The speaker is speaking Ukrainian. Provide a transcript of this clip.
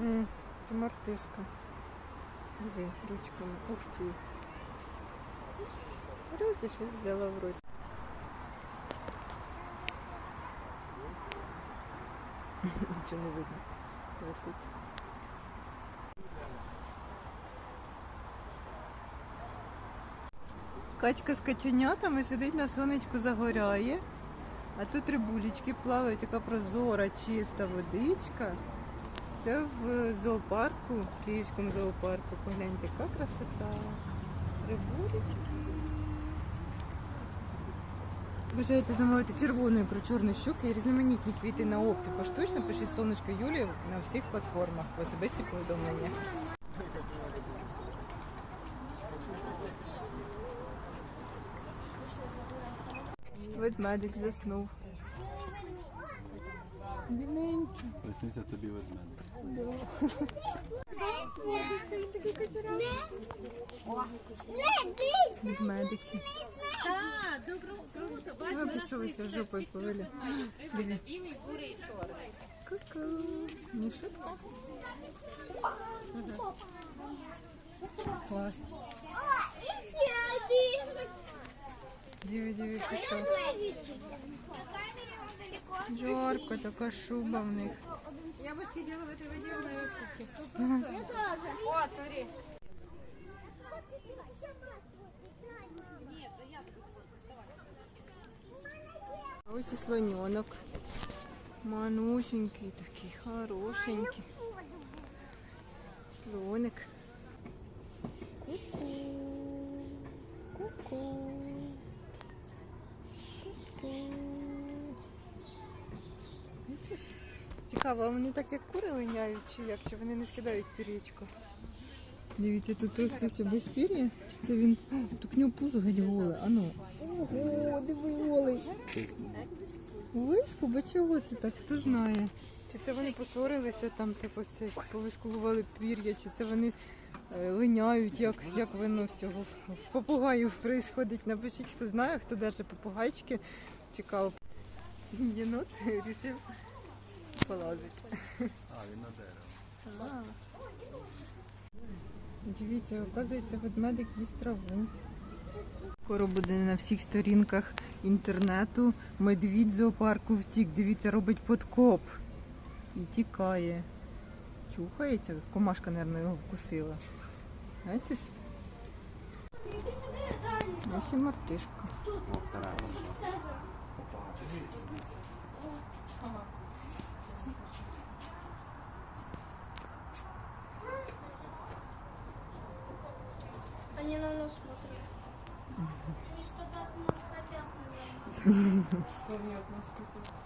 М, Це мартишка. Диви, ручками. Ух ти. Раз я щось взяла в руку. Нічого не видно. Висить. Качка з каченятами сидить на сонечку, загоряє. А тут рибулечки плавають, яка прозора, чиста водичка. Це в зоопарку, в Київському зоопарку. Погляньте, яка красота. Рибулечки. Бажаєте замовити червону ікру, чорну щуки і різноманітні квіти на опт поштучно, пишіть сонечко Юлію на всіх платформах в особисті повідомлення. Ведмедик заснув. Бідненький. Тобі добро, круто, бачиш, Ми пішилися жопою повели. Білий, бурий чорний. Ку-ку. Не шутка. Клас. Диви, диви, пішов. Жарко, така шуба в них. Я бы сидела в этой воде в навесике. О, смотри. А ось і слоненок. Манусенький такий, хорошенький. Слоник. Цікаво, а вони так як кури линяють, чи як? Чи вони не скидають пір'ячко? Дивіться, тут просто все без пір'я. Чи це він. О, Так нього пузо геть голе. А ну. Ого, диви голий. Виску, бо чого це так? Хто знає? Чи це вони посорилися там, типу, це повискували пір'я, чи це вони е, линяють, як, як воно в цього в попугаїв происходить. Напишіть, хто знає, хто держить попугайчики. Цікаво. Єнот вирішив полазити. А, він на дерево. Дивіться, оказується, ведмедик їсть траву. Скоро буде на всіх сторінках інтернету. Медвідь з зоопарку втік. Дивіться, робить подкоп. І тікає. Чухається. Комашка, мабуть, його вкусила. Бачиш? Ось і мартишка. О, вторая можна. Опа, дивіться, дивіться. Они на нас смотрят. Они что-то от нас хотят, наверное. Что мне от нас хотят?